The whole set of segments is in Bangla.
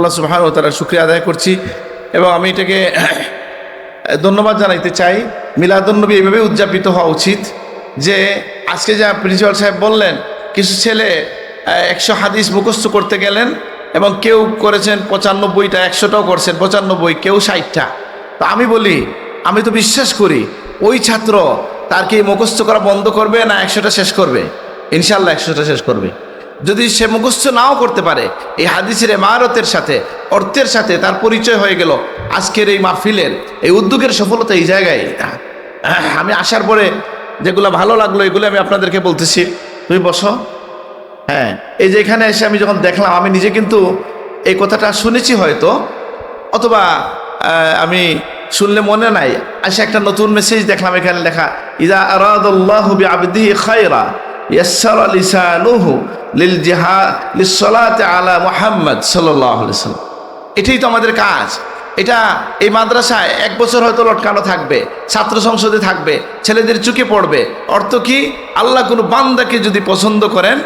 আল্লাহ সুবাহ তারা শুক্রিয়া আদায় করছি এবং আমি এটাকে ধন্যবাদ জানাইতে চাই। মিলাদুন্নবী এইভাবে উদযাপিত হওয়া উচিত যে আজকে যা প্রিন্সিপাল সাহেব বললেন, কিছু ছেলে একশো হাদিস মুখস্থ করতে গেলেন এবং কেউ করেছেন পঁচানব্বইটা, একশোটাও করছেন পঁচানব্বই, কেউ ষাটটা। তো আমি বলি, আমি তো বিশ্বাস করি ওই ছাত্র তার কি মুখস্থ করা বন্ধ করবে না একশোটা শেষ করবে? ইনশাল্লাহ একশোটা শেষ করবে। যদি সে মুখস্থ নাও করতে পারে, এই হাদিসের মারতের সাথে, অর্থের সাথে তার পরিচয় হয়ে গেল আজকের এই মাহফিলের, এই উদ্যোগের সফলতা এই জায়গায়। আমি আসার পরে যেগুলো ভালো লাগল, এগুলো আমি আপনাদেরকে বলতেছি। তুমি বসো। হ্যাঁ এই যে এখানে এসে আমি যখন দেখলাম, আমি নিজে কিন্তু এই কথাটা শুনেছি হয়তো, অথবা আমি শুনলে মনে নাই। আসে একটা নতুন মেসেজ দেখলাম, এখানে লেখা, ইদা আরাদাল্লাহু বিআবদিহি খায়রা, ইয়াসসারা লিসানুহু লিল জিহা লিসসালাতি আলা মুহাম্মদ সাল্লাল্লাহু আলাইহি এটাই তো আমাদের কাজ। এটা এই মাদ্রাসায় এক বছর হয়তো লটকানো থাকবে, ছাত্র সংসদে থাকবে, ছেলেদের চুকে পড়বে। অর্থ কি? আল্লাহ কোনো বান্দাকে যদি পছন্দ করেন,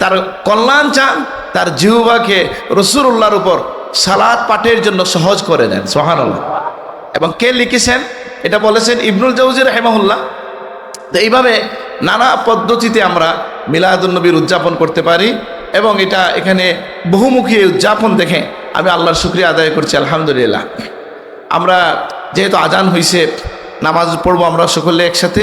তার কল্যাণ চান, তার জিহুবাকে রসুল্লাহর উপর সালাদ পাঠের জন্য সহজ করে দেন সোহানুল্লাহ এবং কে লিখেছেন? এটা বলেছেন ইবনুল জাউজির হেমাহুল্লাহ তো এইভাবে নানা পদ্ধতিতে আমরা মিলাদুন্নবীর উদযাপন করতে পারি এবং এটা এখানে বহুমুখী উদযাপন দেখে আমি আল্লাহর শুক্রিয়া আদায় করছি, আলহামদুলিল্লাহ। আমরা যেহেতু আজান হয়েছে নামাজ পড়ব আমরা সকলে একসাথে,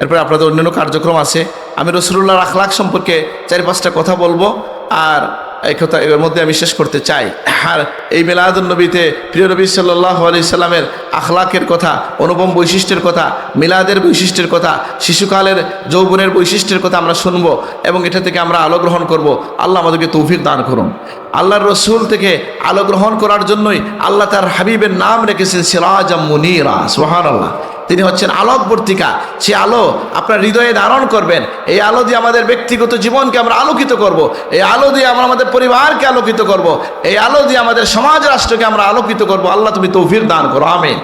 এরপরে আপনাদের অন্যান্য কার্যক্রম আছে। আমি রসুল্লাহর আখলাখ সম্পর্কে চারি পাঁচটা কথা বলব, আর এই কথা এর মধ্যে আমি শেষ করতে চাই। আর এই মেলাদুল নবীতে প্রিয় নবী সাল্লাহ আলি সাল্লামের আখলাকের কথা, অনুপম বৈশিষ্ট্যের কথা, মিলাদের বৈশিষ্ট্যের কথা, শিশুকালের যৌবনের বৈশিষ্ট্যের কথা আমরা শুনব এবং এটা থেকে আমরা আলো গ্রহণ করব। আল্লাহ আমাদেরকে তৌফিক দান করুন। আল্লাহর রসুল থেকে আলো গ্রহণ করার জন্যই আল্লাহ তার হাবিবের নাম রেখেছেন সিরাজ মুনিরা। সোহান আল্লাহ তিনি হচ্ছেন আলোকবর্তিকা। সে আলো আপনার হৃদয়ে ধারণ করবেন। এই আলো দিয়ে আমাদের ব্যক্তিগত জীবনকে আমরা আলোকিত করব। এই আলো দিয়ে আমরা আমাদের পরিবারকে আলোকিত করব। এই আলো দিয়ে আমাদের সমাজ রাষ্ট্রকে আমরা আলোকিত করব। আল্লাহ তুমি তৌফির দান করো। আমিন।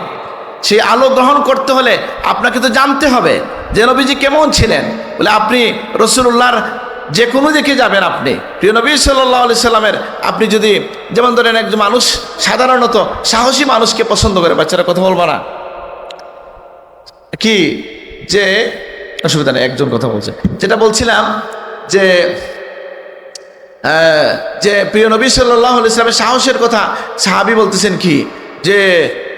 সেই আলো গ্রহণ করতে হলে আপনাকে তো জানতে হবে যে নবীজি কেমন ছিলেন। বলে আপনি রসুল্লাহর যে কোনো দিকে যাবেন আপনি। প্রিয় নবী সাল্লাহ আলি সাল্লামের আপনি যদি, যেমন ধরেন একজন মানুষ সাধারণত সাহসী মানুষকে পছন্দ করে। বাচ্চারা কথা বলব না। কি? যে, অসুবিধা নেই, একজন কথা বলছে। যেটা বলছিলাম যে যে প্রিয় নবী সাল্লাহ ইসলামের সাহসের কথা সাহাবি বলতেছেন কি? যে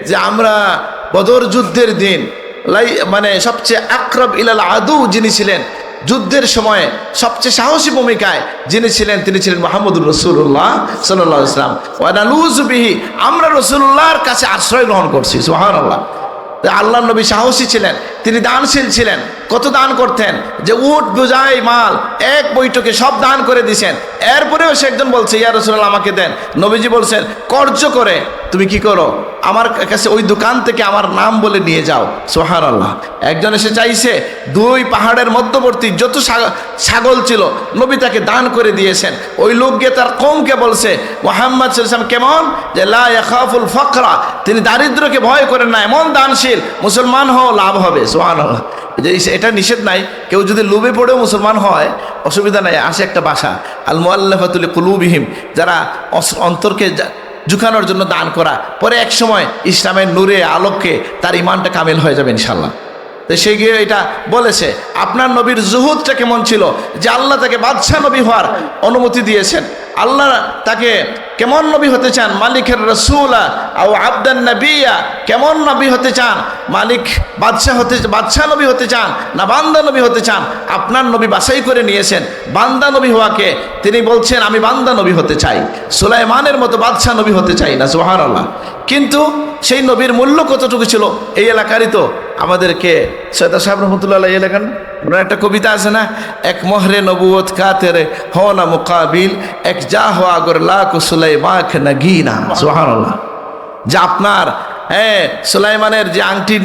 যে আমরা বদর যুদ্ধের দিন, লাই মানে সবচেয়ে আক্রব ইলাল আদু যিনি ছিলেন, যুদ্ধের সময়ে সবচেয়ে সাহসী ভূমিকায় যিনি ছিলেন, তিনি ছিলেন মোহাম্মদুর রসুল্লাহ সাল্লাহ ইসলাম ওয়ানালুজবিহি আমরা রসুল্লাহর কাছে আশ্রয় গ্রহণ করছি সুহান আল্লাহ আল্লাহ নবী সাহসী ছিলেন। তিনি দানশীল ছিলেন। কত দান করতেন? যে উট বোঝাই মাল, এক বৈঠকে সব দান করে দিছেন। এরপরেও সে একজন বলছে, ইয়া রসুল্লাহ আমাকে দেন। নবীজি বলছেন, কর্য করে, তুমি কি করো? আমার কাছে ওই দোকান থেকে আমার নাম বলে নিয়ে যাও। সোহার আল্লাহ একজন এসে চাইছে, দুই পাহাড়ের মধ্যবর্তী যত ছাগ- ছাগল ছিল, নবী তাকে দান করে দিয়েছেন। ওই লোক গিয়ে তার কমকে বলছে, মোহাম্মদ সাল্লাম কেমন? যে, লা ইয়াখাফুল ফকরা। তিনি দারিদ্রকে ভয় করেন না, এমন দানশীল। মুসলমান হও, লাভ হবে। সোহান এটা নিষেধ নাই। কেউ যদি লোভে পড়েও মুসলমান হয়, অসুবিধা নাই, আসে একটা বাসা। আল মোয়াল্লাফাতুল কুলুবিহিম যারা অন্তরকে ঝুঁকানোর জন্য দান করা। পরে এক সময় ইসলামের নূরে আলোককে তার ইমানটা কামেল হয়ে যাবে ইনশাল্লাহ তো সে গিয়ে এটা বলেছে, আপনার নবীর জুহুদটা কেমন ছিল? যে আল্লাহ তাকে বাদশাহ নবী হওয়ার অনুমতি দিয়েছেন। আল্লাহ তাকে কেমন নবী হতে চান? মালিকের রসুলা আও আবদান নবিয়া, কেমন নবী হতে চান? মালিক বাদশাহ হতে, বাদশাহ নবী হতে চান না বান্দা নবী হতে চান? আপনার নবী বাছাই করে নিয়েছেন। বান্দা নবী হওয়াকে তিনি বলছেন, আমি বান্দা নবী হতে চাই। সুলাইমানের মতো বাদশাহ নবী হতে চাই না সোহার আল্লাহ কিন্তু সেই নবীর মূল্য কতটুকু ছিল? এই এলাকারই তো আমাদেরকে সৈয়দ সাহেব রহমতুল্লাহ এলাকার ওনার একটা কবিতা আছে না, এক মহরে নবুয়ত কাতেরে হ না মোকাবিল, এক যা হওয়া আগর লাখ সুলাই না যে আপনার হ্যাঁ সুলাইমানের যে আংটি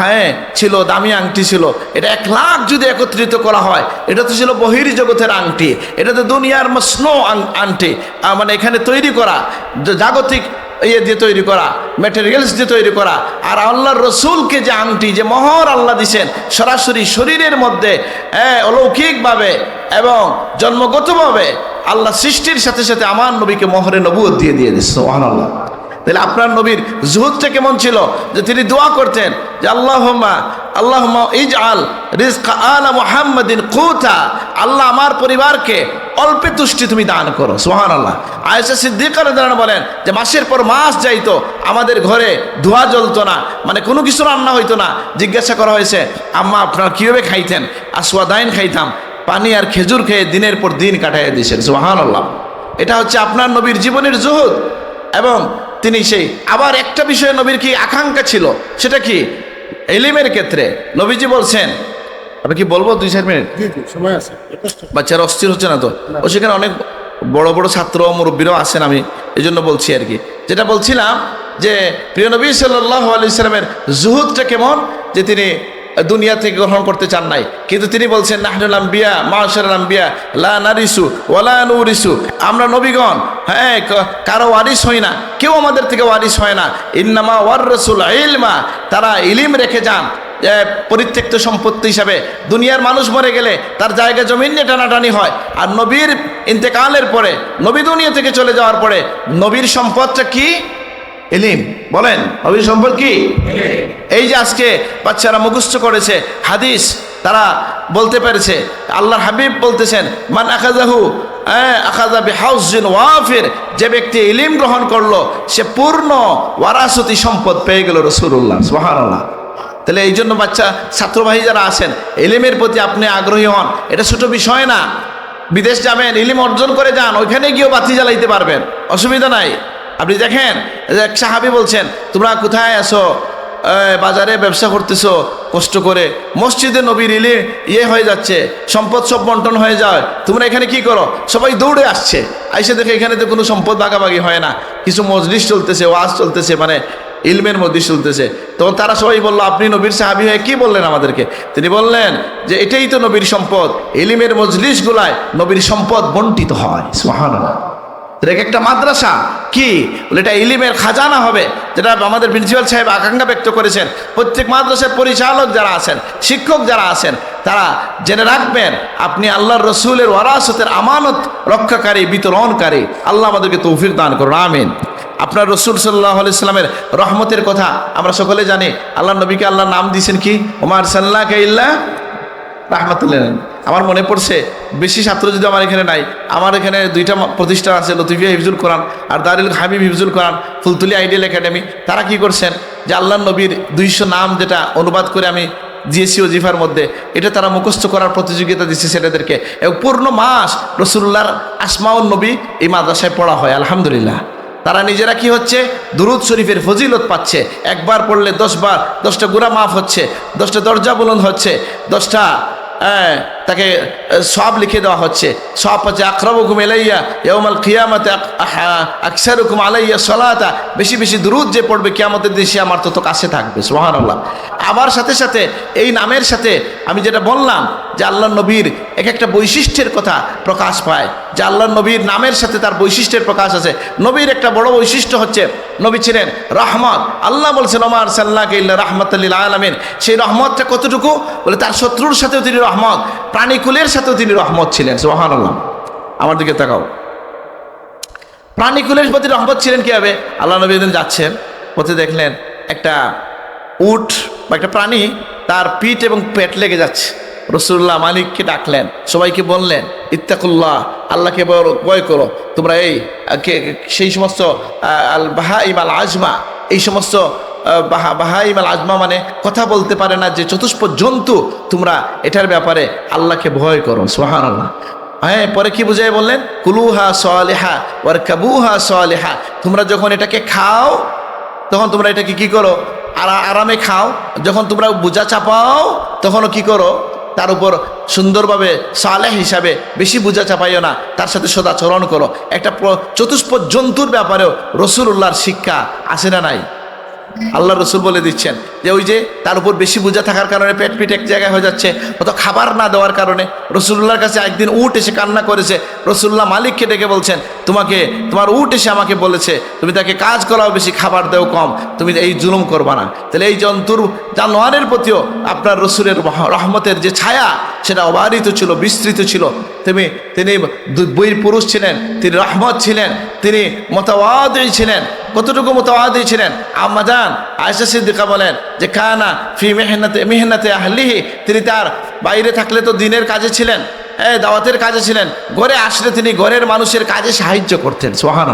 হ্যাঁ ছিল, দামি আংটি ছিল, এটা এক লাখ যদি একত্রিত করা হয়, এটা তো ছিল বহির জগতের আংটি, এটা তো দুনিয়ার স্নো আংটি মানে এখানে তৈরি করা জাগতিক ইয়ে দিয়ে তৈরি করা ম্যাটেরিয়ালস দিয়ে তৈরি করা, আর আল্লাহর রসুলকে যে আংটি, যে মহর আল্লাহ দিছেন, সরাসরি শরীরের মধ্যে হ্যাঁ অলৌকিকভাবে এবং জন্মগতভাবে আল্লাহ সৃষ্টির সাথে সাথে আমার নবীকে মোহরে নবুয়ত দিয়ে দিয়ে দিচ্ছে আল্লাহ তাহলে আপনার নবীর জুহুদটা কেমন ছিল? যে তিনি দোয়া করতেন যে আল্লাহমা আল্লাহমা ইজ আল রিজকা আলা মুহাম্মাদিন কুতা। আল্লাহ আমার পরিবারকে অল্পে তুষ্টি তুমি দান করো সোহান আল্লাহ আয়েশা সিদ্দিকার বলেন যে মাসের পর মাস যাইতো, আমাদের ঘরে ধোয়া জ্বলতো না মানে কোনো কিছু রান্না হইতো না। জিজ্ঞাসা করা হয়েছে, আম্মা, আপনারা কীভাবে খাইতেন? আসওয়াদাইন খাইতাম। পানি আর খেজুর খেয়ে দিনের পর দিন কাটাইয়া দিয়েছেন সোহান আল্লাহ এটা হচ্ছে আপনার নবীর জীবনের জুহুদ। এবং তিনি সেই আবার একটা বিষয়ে নবীর কি আকাঙ্ক্ষা ছিল? সেটা কি? এলিমের ক্ষেত্রে নবীজি বলছেন আমি কি বলব দুই চার মিনিট? সময় আছে। বাচ্চারা অস্থির হচ্ছে না তো? ও সেখানে অনেক বড় বড় ছাত্র মুরব্বীরাও আছেন আমি এই জন্য বলছি আর কি। যেটা বলছিলাম যে প্রিয় নবী সাল্লাহ আলি সাল্লামের জুহুদটা কেমন? যে তিনি দুনিয়া থেকে গ্রহণ করতে চান নাই। কিন্তু তিনি বলছেন, নাহনুল আম্বিয়া মাশাল আম্বিয়া, লা নারিসু ওয়ালা নুরিসু। আমরা নবীগণ হ্যাঁ কারও ওয়ারিস হই না, কেউ আমাদের থেকে ওয়ারিস হয় না। ইন্নামা ওয়ার রসুল ইলমা, তারা ইলিম রেখে যান। পরিত্যক্ত সম্পত্তি হিসাবে। দুনিয়ার মানুষ মরে গেলে তার জায়গা জমিন নিয়ে টানাটানি হয়। আর নবীর ইন্তেকালের পরে, নবী দুনিয়া থেকে চলে যাওয়ার পরে, নবীর সম্পদটা কি? এলিম বলেন নবীর সম্পদ কি? এই যে আজকে বাচ্চারা মুখস্থ করেছে হাদিস তারা বলতে পেরেছে আল্লাহর হাবিব বলতেছেন মান আখাজাহু ওয়াফির যে ব্যক্তি ইলিম গ্রহণ করল সে পূর্ণ ওয়ারাসতি সম্পদ পেয়ে গেল রসুল্লাহ সুবহানাল্লাহ। তাহলে এই জন্য বাচ্চা ছাত্রবাহী যারা আছেন এলিমের প্রতি আপনি আগ্রহী হন এটা ছোট বিষয় না। বিদেশ যাবেন ইলিম অর্জন করে যান ওইখানে গিয়েও বাতি জ্বালাইতে পারবেন অসুবিধা নাই। আপনি দেখেন এক সাহাবি বলছেন, তোমরা কোথায় আসো বাজারে ব্যবসা করতেছো, কষ্ট করে। মসজিদে নবীর ইলি ইয়ে হয়ে যাচ্ছে, সম্পদ সব বন্টন হয়ে যায়। তোমরা এখানে কি করো? সবাই দৌড়ে আসছে। আইসে দেখে এখানে তো কোনো সম্পদ ভাগাভাগি হয় না। কিছু মজলিস চলতেছে, ওয়াজ চলতেছে মানে ইলমের মধ্যে চলতেছে। তখন তারা সবাই বলল, আপনি নবীর সাহাবি হয়ে কি বললেন আমাদেরকে? তিনি বললেন যে, এটাই তো নবীর সম্পদ। ইলিমের মজলিস গুলায় নবীর সম্পদ বন্টিত হয়। এটা এক একটা মাদ্রাসা। কি? বলে এটা ইলিমের খাজানা হবে। যেটা আমাদের প্রিন্সিপাল সাহেব আকাঙ্ক্ষা ব্যক্ত করেছেন। প্রত্যেক মাদ্রাসার পরিচালক যারা আছেন, শিক্ষক যারা আছেন, তারা জেনে রাখবেন, আপনি আল্লাহর রসুলের ওয়ারাসতের আমানত রক্ষাকারী, বিতরণকারী। আল্লাহ আমাদেরকে তৌফিক দান করুন, আমিন। আপনার রসুল সাল্লাহ ইসলামের রহমতের কথা আমরা সকলে জানি। আল্লাহ নবীকে আল্লাহ নাম দিয়েছেন কি? ওমার সাল্লাহ ইল্লা রাহমাতুল্লাহ আমার মনে পড়ছে, বেশি ছাত্র যদি আমার এখানে নাই, আমার এখানে দুইটা প্রতিষ্ঠান আছে, লতিফিয়া হিফজুল কোরআন আর দারুল হাবিব হিফজুল কোরআন, ফুলতুলি আইডিয়াল একাডেমি। তারা কি করছেন? যে আল্লাহ নবীর দুইশো নাম যেটা অনুবাদ করে আমি দিয়েছি ওজিফার মধ্যে, এটা তারা মুখস্থ করার প্রতিযোগিতা দিচ্ছে ছেলেদেরকে। এবং পূর্ণ মাস রসুল্লাহর আসমাউল নবী এই মাদ্রাসায় পড়া হয়, আলহামদুলিল্লাহ। তারা নিজেরা কি হচ্ছে? দুরুদ শরীফের ফজিলত পাচ্ছে। একবার পড়লে দশবার দশটা গুড়া মাফ হচ্ছে, দশটা দরজা বুলন্দ হচ্ছে, দশটা হ্যাঁ, তাকে সব লিখে দেওয়া হচ্ছে। সব হচ্ছে আক্রম হুকুম এলাইয়া ইয়মাল কিয়ামতে আকসার হুকুম আলাইয়া সলাতা। বেশি বেশি দুরুদ যে পড়বে, কিয়ামতের দেশে আমার তত কাছে থাকবে সোহানাল্লাহ আবার সাথে সাথে এই নামের সাথে আমি যেটা বললাম, যে আল্লাহ নবীর এক একটা বৈশিষ্ট্যের কথা প্রকাশ পায়, যে আল্লাহ নবীর নামের সাথে তার বৈশিষ্ট্যের প্রকাশ আছে। নবীর একটা বড় বৈশিষ্ট্য হচ্ছে, নবী ছিলেন রহমত। আল্লাহ বলছেন, ওমার সাল্লাহ ইল্লা রহমতুল্লিল আলমিন। সেই রহমতটা কতটুকু? বলে, তার শত্রুর সাথেও তিনি রহমত। প্রাণীকুলের সাথেও তিনি রহমত ছিলেন সোহান আমার দিকে তাকাও। প্রাণীকুলের প্রতি রহমত ছিলেন কীভাবে? আল্লাহ নবী একদিন যাচ্ছেন, পথে দেখলেন একটা উট বা একটা প্রাণী তার পিঠ এবং পেট লেগে যাচ্ছে। রসুল্লাহ মালিককে ডাকলেন, সবাইকে বললেন, ইত্তাকুল্লাহ, আল্লাহকে ভয় করো। তোমরা এই সেই সমস্ত আল বাহা ইমাল আজমা এই সমস্ত আহ, বাহা বাহা ইমাল আজমা মানে কথা বলতে পারে না যে চতুষ্প জন্তু তোমরা এটার ব্যাপারে আল্লাহকে ভয় করো সোহান আল্লাহ হ্যাঁ পরে কি বুঝাই বললেন? কুলুহা সলেহা ওর কাবুহা সলেহা। তোমরা যখন এটাকে খাও তখন তোমরা এটাকে কি করো? আরা আরামে খাও। যখন তোমরা বোঝা চাপাও তখনও কি করো? তার উপর সুন্দরভাবে সালেহ হিসাবে বেশি বোঝা চাপাইও না তার সাথে সদাচরণ করো। একটা চতুষ্প জন্তুর ব্যাপারেও রসুল্লাহর শিক্ষা আসে না নাই? আল্লাহ রসুল বলে দিচ্ছেন যে ওই যে তার উপর বেশি বোঝা থাকার কারণে পেট পিট এক জায়গায় হয়ে যাচ্ছে, অত খাবার না দেওয়ার কারণে। রসুল্লাহর কাছে একদিন উট এসে কান্না করেছে। রসুল্লাহ মালিককে ডেকে বলছেন, তোমাকে, তোমার উট এসে আমাকে বলেছে, তুমি তাকে কাজ করাও বেশি, খাবার দেও কম, তুমি এই জুলুম করবা না। তাহলে এই জন্তুর জানোয়ারের প্রতিও আপনার রসুলের রহমতের যে ছায়া, সেটা অবারিত ছিল, বিস্তৃত ছিল। তুমি, তিনি বীর পুরুষ ছিলেন, তিনি রহমত ছিলেন, তিনি মতওয়াদি ছিলেন কতটুকু মতওয়াদি ছিলেন? আম্মাজান আয়সা সিদ্দিকা বলেন যে, কানা ফি মেহনতে মেহনতে আহলিহি তিনি তার বাইরে থাকলে তো দিনের কাজে ছিলেন। হ্যাঁ দাওয়াতের কাজে ছিলেন। ঘরে আসলে তিনি ঘরের মানুষের কাজে সাহায্য করতেন সোহান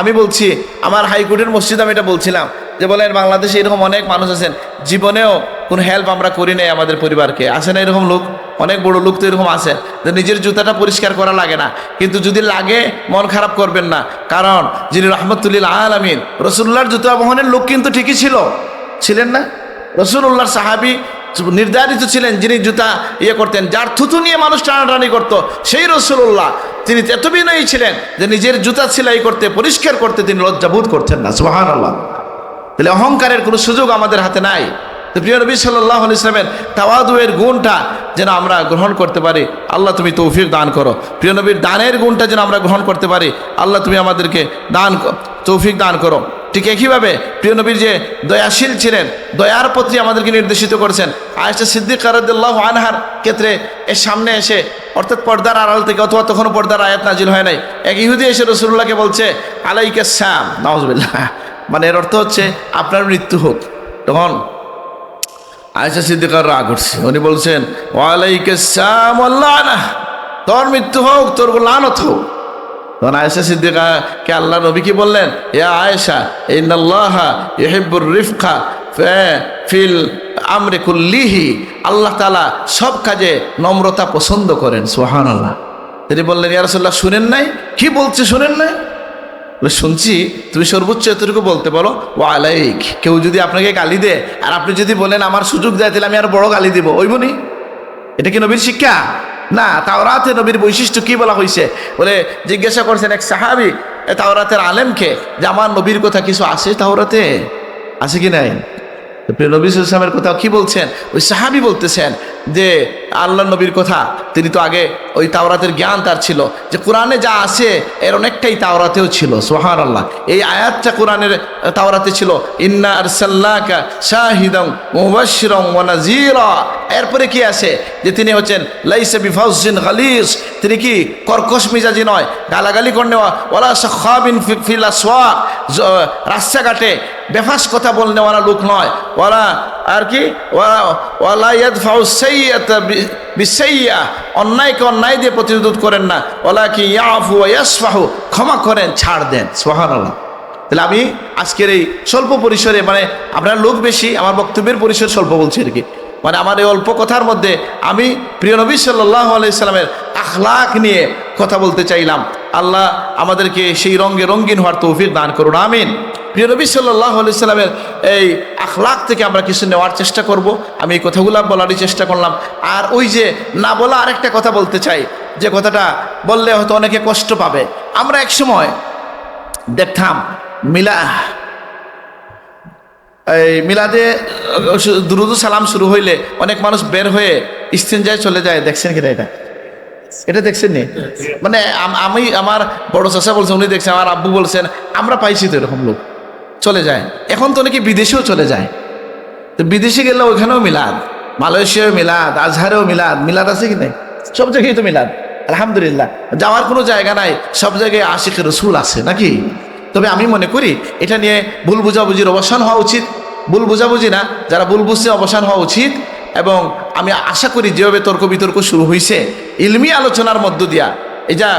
আমি বলছি, আমার হাইকোর্টের মসজিদ আমি এটা বলছিলাম যে, বলেন, বাংলাদেশে এরকম অনেক মানুষ আছেন, জীবনেও কোনো হেল্প আমরা করি নাই আমাদের পরিবারকে। আসে না এরকম লোক? অনেক বড় লোক তো এরকম আছে যে নিজের জুতাটা পরিষ্কার করা লাগে না। কিন্তু যদি লাগে, মন খারাপ করবেন না। কারণ যিনি রহমতুল্লিল আলমিন, রসুল্লাহর জুতা বহনের লোক কিন্তু ঠিকই ছিল। ছিলেন না? রসুল্লাহর সাহাবি নির্ধারিত ছিলেন যিনি জুতা ইয়ে করতেন, যার থুতু নিয়ে মানুষ টানাটানি করতো, সেই রসুল্লাহ তিনি এত বিনয়ী ছিলেন যে নিজের জুতা সেলাই করতে, পরিষ্কার করতে তিনি লজ্জাবোধ করতেন না। সুহান আল্লাহ তাহলে অহংকারের কোনো সুযোগ আমাদের হাতে নাই। তো প্রিয় নবী সাল্লাহ ইসলামের তাওয়াদুয়ের গুণটা যেন আমরা গ্রহণ করতে পারি, আল্লাহ তুমি তৌফিক দান করো। প্রিয় নবীর দানের গুণটা যেন আমরা গ্রহণ করতে পারি, আল্লাহ তুমি আমাদেরকে দান তৌফিক দান করো। ঠিক একইভাবে প্রিয় নবীর যে দয়াশীল ছিলেন, দয়ার প্রতি আমাদেরকে নির্দেশিত করেছেন, আয়েশা সিদ্দিক রাদিয়াল্লাহু আনহার ক্ষেত্রে এর সামনে এসে, অর্থাৎ পর্দার আড়াল থেকে অথবা তখনও পর্দার আয়াত নাজিল হয় নাই, এক ইহুদি এসে রসুল্লাহকে বলছে আলাইকে শ্যাম নওয়াজবিল্লাহ মানে এর অর্থ হচ্ছে আপনার মৃত্যু হোক। তখন আয়েশা সিদ্দিকার রাগ উঠছে। উনি বলছেন ওয়ালাইকে শ্যাম আল্লাহ। না তোর মৃত্যু হোক, তোর লানত হোক। তখন আয়েশা সিদ্দিকা কে আল্লাহ নবী কি বললেন? ইয়া আয়েশা, ইন্নাল্লাহ ইহিব্বুর রিফকা ফিল আমরে কুল্লিহি। আল্লাহ তাআলা সব কাজে নম্রতা পছন্দ করেন সুহান আল্লাহ তিনি বললেন, ইয়া রাসূলুল্লাহ, শুনেন নাই? কি বলছে শুনেন নাই? শুনছি, তুমি সর্বোচ্চ এতটুকু বলতে পারো? ও আলাইক। কেউ যদি আপনাকে গালি দেয়, আর আপনি যদি বলেন আমার সুযোগ দেয়, তাহলে আমি আর বড় গালি দিব। ওই বনি এটা কি নবীর শিক্ষা? না, তাওরাতে নবীর বৈশিষ্ট্য কি বলা হয়েছে বলে, জিজ্ঞাসা করছেন এক সাহাবি তাওরাতের আলেমকে, যে আমার নবীর কথা কিছু আছে তাওরাতে? আছে কি নাই? নবী ইসলামের কথা কি বলছেন? ওই সাহাবি বলতেছেন যে আল্লাহ নবীর কথা, তিনি তো আগে ওই তাওরাতের জ্ঞান তার ছিল, যে কোরআনে যা আছে এর অনেকটাই তাওরাতেও ছিল সোহান আল্লাহ এই আয়াতটা কোরআনের তাওরাতে ছিল, ইন্না আরসাল্লাকা শাহিদং মুবাশশিরং ওয়া নাযীরা। এরপরে কি আছে? যে তিনি হচ্ছেন, লাইসা বিফাউজিন গালিস তিনি কি কর্কশ মিজাজি নয়, গালাগালি করনে ওয়ালা সাখাবিন ফি- ফিল জ- রাস্তাঘাটে বেফাস কথা বলনেওয়ালা লোক নয় ওরা আর কি? ওরা ওয়ালা ইয়াদফাউ সাইয়্যাতা অন্যায়কে অন্যায় দিয়ে প্রতিরোধ করেন না। ওলা কি ইয়াফু ইয়াসফাহু। ক্ষমা করেন, ছাড় দেন। সুবহানাল্লাহ। তাহলে আমি আজকের এই স্বল্প পরিসরে মানে আপনার লোক বেশি, আমার বক্তব্যের পরিসর স্বল্প বলছি আর কি। মানে আমার এই অল্প কথার মধ্যে আমি প্রিয় নবী সাল্লাহ আলাইসাল্লামের আখলাক নিয়ে কথা বলতে চাইলাম। আল্লাহ আমাদেরকে সেই রঙে রঙিন হওয়ার তৌফিক দান করুন, আমিন। প্রিয় নবী সাল্লাহ আলাইসাল্লামের এই আখলাক থেকে আমরা কিছু নেওয়ার চেষ্টা করব। আমি এই কথাগুলো বলারই চেষ্টা করলাম। আর ওই যে না বলা আরেকটা কথা বলতে চাই। যে কথাটা বললে হয়তো অনেকে কষ্ট পাবে। আমরা এক সময় দেখতাম মিলা এই মিলাদে দ্রুত সালাম শুরু হইলে অনেক মানুষ বের হয়ে ইস্তেঞ্জায় চলে যায়। দেখছেন কিনা এটা? এটা দেখছেন নি? মানে আমি আমার বড় চাষা বলছেন উনি দেখছেন আমার আব্বু বলছেন, আমরা পাইছি তো এরকম লোক। চলে যায়। এখন তো অনেকে বিদেশেও চলে যায়। তো বিদেশে গেলে ওইখানেও মিলাদ, মালয়েশিয়াও মিলাদ, আজহারেও মিলাদ মিলাদ আছে কি নাই? সব জায়গায় তো মিলাদ, আলহামদুলিল্লাহ। যাওয়ার কোনো জায়গা নাই, সব জায়গায় আশিক রসুল আছে নাকি? তবে আমি মনে করি এটা নিয়ে ভুল বুঝাবুঝির অবসান হওয়া উচিত। ভুল বুঝাবুঝি না, যারা ভুল বুঝছে অবসান হওয়া উচিত এবং আমি আশা করি যেভাবে তর্ক বিতর্ক শুরু হয়েছে ইলমি আলোচনার মধ্য দিয়া যা